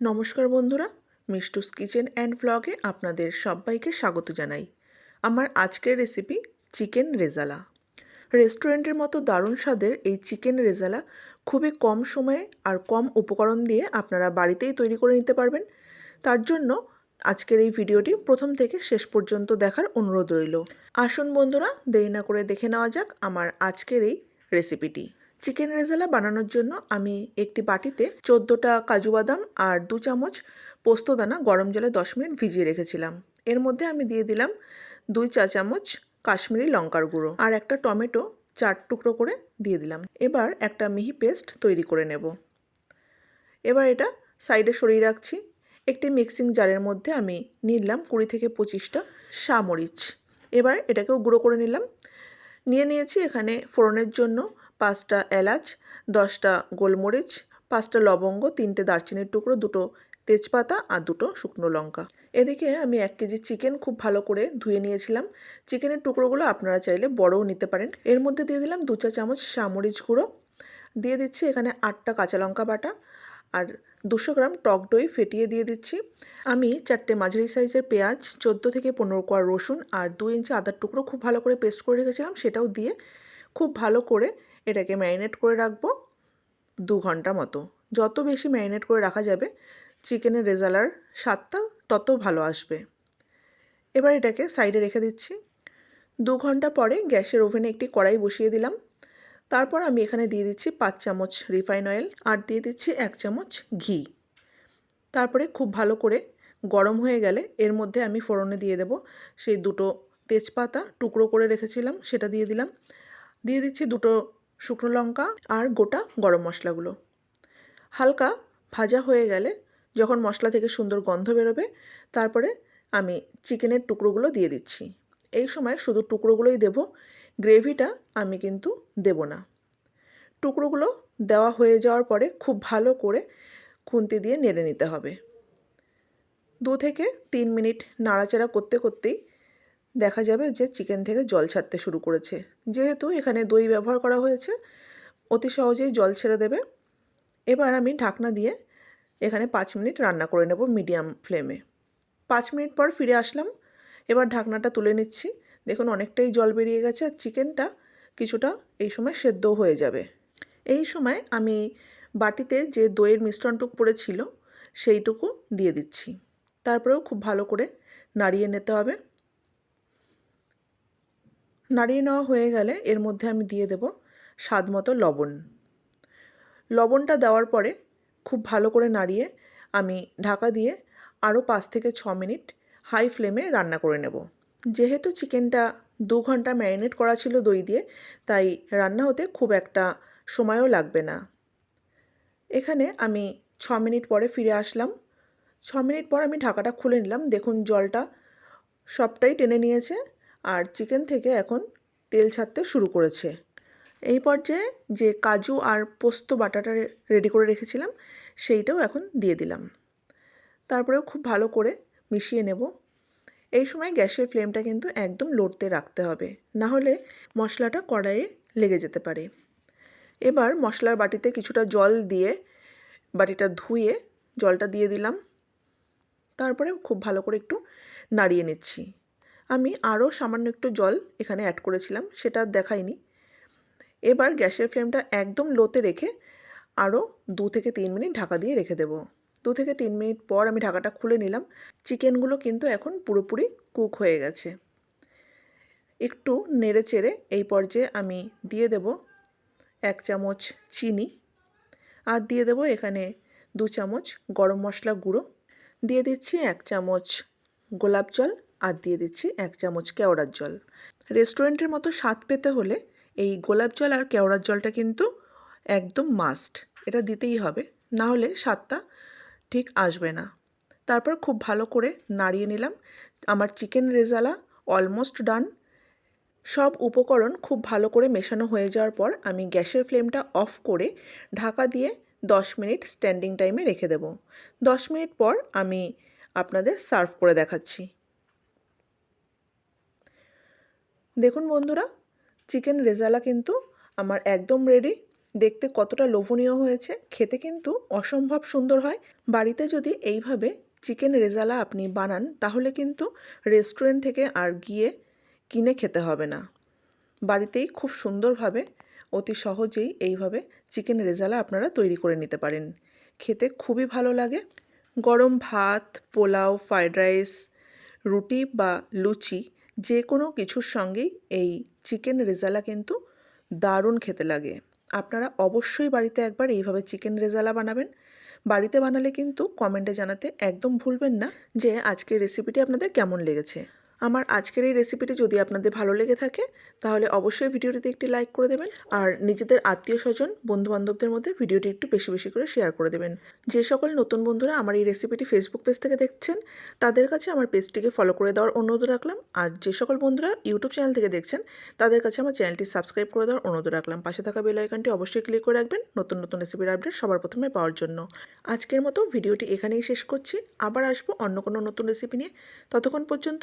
নমস্কার বন্ধুরা, মিষ্টুস kitchen and ভ্লগে আপনাদের সবাইকে স্বাগত জানাই। আমার আজকের রেসিপি চিকেন রেজালা। রেস্টুরেন্টের মতো দারুণ স্বাদের এই চিকেন রেজালা খুবই কম সময়ে আর কম উপকরণ দিয়ে আপনারা বাড়িতেই তৈরি করে নিতে পারবেন। তার জন্য আজকের এই ভিডিওটি প্রথম থেকে শেষ পর্যন্ত দেখার অনুরোধ রইল। আসুন বন্ধুরা, দেরি না করে দেখে নেওয়া যাক আমার আজকের এই রেসিপিটি চিকেন রেজালা বানানোর জন্য আমি একটি বাটিতে চোদ্দোটা কাজু বাদাম আর দু চামচ পোস্তদানা গরম জলে দশ মিনিট ভিজিয়ে রেখেছিলাম। এর মধ্যে আমি দিয়ে দিলাম দুই চা চামচ কাশ্মীরি লঙ্কার গুঁড়ো আর একটা টমেটো চার টুকরো করে দিয়ে দিলাম। এবার একটা মিহি পেস্ট তৈরি করে নেব। এবার এটা সাইডে সরিয়ে রাখছি। একটি মিক্সিং জারের মধ্যে আমি নিলাম কুড়ি থেকে পঁচিশটা সামরিচ এবার এটাকেও গুঁড়ো করে নিলাম। নিয়ে নিয়েছি এখানে ফোড়নের জন্য পাঁচটা এলাচ, দশটা গোলমরিচ, পাঁচটা লবঙ্গ, তিনটে দারচিনির টুকরো, দুটো তেজপাতা আর দুটো শুকনো লঙ্কা। এদিকে আমি এক কেজি চিকেন খুব ভালো করে ধুয়ে নিয়েছিলাম। চিকেনের টুকরোগুলো আপনারা চাইলে বড়ও নিতে পারেন। এর মধ্যে দিয়ে দিলাম দু চা চামচ সামরিচ গুঁড়ো। দিয়ে দিচ্ছি এখানে আটটা কাঁচা লঙ্কা বাটা আর দুশো গ্রাম টক দই ফেটিয়ে দিয়ে দিচ্ছি। আমি চারটে মাঝারি সাইজের পেঁয়াজ, চোদ্দ থেকে পনেরো কোয়া রসুন আর দু ইঞ্চি আদার টুকরো খুব ভালো করে পেস্ট করে রেখেছিলাম সেটাও দিয়ে খুব ভালো করে এটাকে ম্যারিনেট করে রাখব দু ঘণ্টা মতো। যত বেশি ম্যারিনেট করে রাখা যাবে, চিকেনের রেজালার স্বাদটা তত ভালো আসবে। এবার এটাকে সাইডে রেখে দিচ্ছি। দু ঘণ্টা পরে গ্যাসের ওভেনে একটি কড়াই বসিয়ে দিলাম। তারপর আমি এখানে দিয়ে দিচ্ছি পাঁচ চামচ রিফাইন অয়েল আর দিয়ে দিচ্ছি এক চামচ ঘি। তারপরে খুব ভালো করে গরম হয়ে গেলে এর মধ্যে আমি ফোড়নে দিয়ে দেব সেই দুটো তেজপাতা টুকরো করে রেখেছিলাম, সেটা দিয়ে দিলাম। দিয়ে দিচ্ছি দুটো শুকনো লঙ্কা আর গোটা গরম মশলাগুলো। হালকা ভাজা হয়ে গেলে যখন মশলা থেকে সুন্দর গন্ধ বেরোবে, তারপরে আমি চিকেনের টুকরোগুলো দিয়ে দিচ্ছি। এই সময় শুধু টুকরোগুলোই দেব, গ্রেভিটা আমি কিন্তু দেব না। টুকরোগুলো দেওয়া হয়ে যাওয়ার পরে খুব ভালো করে খুন্তি দিয়ে নেড়ে নিতে হবে। দু থেকে তিন মিনিট নাড়াচাড়া করতে করতেই দেখা যাবে যে চিকেন থেকে জল ছাড়তে শুরু করেছে। যেহেতু এখানে দই ব্যবহার করা হয়েছে, অতি সহজেই জল ছেড়ে দেবে। এবার আমি ঢাকনা দিয়ে এখানে পাঁচ মিনিট রান্না করে নেব মিডিয়াম ফ্লেমে। পাঁচ মিনিট পর ফিরে আসলাম। এবার ঢাকনাটা তুলে নিচ্ছি। দেখুন, অনেকটাই জল বেরিয়ে গেছে আর চিকেনটা কিছুটা এই সময় সেদ্ধও হয়ে যাবে। এই সময় আমি বাটিতে যে দইয়ের মিশ্রণটুকু পড়েছিল, সেইটুকু দিয়ে দিচ্ছি। তারপরেও খুব ভালো করে নাড়িয়ে নিতে হবে। নাড়িয়ে নেওয়া হয়ে গেলে এর মধ্যে আমি দিয়ে দেব স্বাদ মতো লবণ। লবণটা দেওয়ার পরে খুব ভালো করে নাড়িয়ে আমি ঢাকা দিয়ে আরও পাঁচ থেকে ছ মিনিট হাই ফ্লেমে রান্না করে নেব। যেহেতু চিকেনটা দু ঘণ্টা ম্যারিনেট করা ছিল দই দিয়ে, তাই রান্না হতে খুব একটা সময়ও লাগবে না। এখানে আমি ছ মিনিট পরে ফিরে আসলাম। ছ মিনিট পর আমি ঢাকাটা খুলে নিলাম। দেখুন, জলটা সবটাই টেনে নিয়েছে। আর চিকেন থেকে এখন তেল ছাড়তে শুরু করেছে। এই পর্যায়ে যে কাজু আর পোস্ত বাটাটা রেডি করে রেখেছিলাম, সেইটাও এখন দিয়ে দিলাম। তারপরেও খুব ভালো করে মিশিয়ে নেব। এই সময় গ্যাসের ফ্লেমটা কিন্তু একদম লড়তে রাখতে হবে, না হলে মশলাটা কড়াইয়ে লেগে যেতে পারে। এবার মশলার বাটিতে কিছুটা জল দিয়ে বাটিটা ধুয়ে জলটা দিয়ে দিলাম। তারপরে খুব ভালো করে একটু নাড়িয়ে নিচ্ছি। আমি আরও সামান্য একটু জল এখানে অ্যাড করেছিলাম, সেটা দেখাইনি। এবার গ্যাসের ফ্লেমটা একদম লোতে রেখে আরও দু থেকে তিন মিনিট ঢাকা দিয়ে রেখে দেবো। দু থেকে তিন মিনিট পর আমি ঢাকাটা খুলে নিলাম। চিকেনগুলো কিন্তু এখন পুরোপুরি কুক হয়ে গেছে। একটু নেড়ে চেড়ে এই পর্যায়ে আমি দিয়ে দেব এক চামচ চিনি আর দিয়ে দেব এখানে দু চামচ গরম মশলা গুঁড়ো। দিয়ে দিচ্ছি এক চামচ গোলাপ জল আর দিয়ে দিচ্ছি এক চামচ কেওড়ার জল। রেস্টুরেন্টের মতো স্বাদ পেতে হলে এই গোলাপ জল আর কেওড়ার জলটা কিন্তু একদম মাস্ট এটা দিতেই হবে, না হলে স্বাদটা ঠিক আসবে না। তারপর খুব ভালো করে নাড়িয়ে নিলাম। আমার চিকেন রেজালা অলমোস্ট ডান সব উপকরণ খুব ভালো করে মেশানো হয়ে যাওয়ার পর আমি গ্যাসের ফ্লেমটা অফ করে ঢাকা দিয়ে দশ মিনিট স্ট্যান্ডিং টাইমে রেখে দেব। দশ মিনিট পর আমি আপনাদের সার্ভ করে দেখাচ্ছি। দেখুন বন্ধুরা চিকেন রেজালা কিন্তু আমার একদম রেডি দেখতে কতটা লোভনীয় হয়েছে, খেতে কিন্তু অসম্ভব সুন্দর হয়। বাড়িতে যদি এইভাবে চিকেন রেজালা আপনি বানান, তাহলে কিন্তু রেস্টুরেন্ট থেকে আর গিয়ে কিনে খেতে হবে না। বাড়িতেই খুব সুন্দরভাবে, অতি সহজেই এইভাবে চিকেন রেজালা আপনারা তৈরি করে নিতে পারেন। খেতে খুবই ভালো লাগে। গরম ভাত, পোলাও ফ্রায়েড রাইস রুটি বা লুচি যে কোনো কিছুর সঙ্গেই এই চিকেন রেজালা কিন্তু দারুণ খেতে লাগে। আপনারা অবশ্যই বাড়িতে একবার এইভাবে চিকেন রেজালা বানাবেন। বাড়িতে বানালে কিন্তু কমেন্টে জানাতে একদম ভুলবেন না যে আজকের রেসিপিটি আপনাদের কেমন লেগেছে। আমার আজকের এই রেসিপিটি যদি আপনাদের ভালো লেগে থাকে, তাহলে অবশ্যই ভিডিওটিতে একটি লাইক করে দেবেন আর নিজেদের আত্মীয় স্বজন বন্ধুবান্ধবদের মধ্যে ভিডিওটি একটু বেশি বেশি করে শেয়ার করে দেবেন। যে সকল নতুন বন্ধুরা আমার এই রেসিপিটি ফেসবুক পেজ থেকে দেখছেন, তাদের কাছে আমার পেজটিকে ফলো করে দেওয়ার অনুরোধ রাখলাম। আর যে সকল বন্ধুরা ইউটিউব চ্যানেল থেকে দেখছেন, তাদের কাছে আমার চ্যানেলটি সাবস্ক্রাইব করে দেওয়ার অনুরোধ রাখলাম। পাশে থাকা বেল আইকনটি অবশ্যই ক্লিক করে রাখবেন নতুন নতুন রেসিপির আপডেট সবার প্রথমে পাওয়ার জন্য। আজকের মতো ভিডিওটি এখানেই শেষ করছি। আবার আসব অন্য কোনো নতুন রেসিপি নিয়ে। ততক্ষণ পর্যন্ত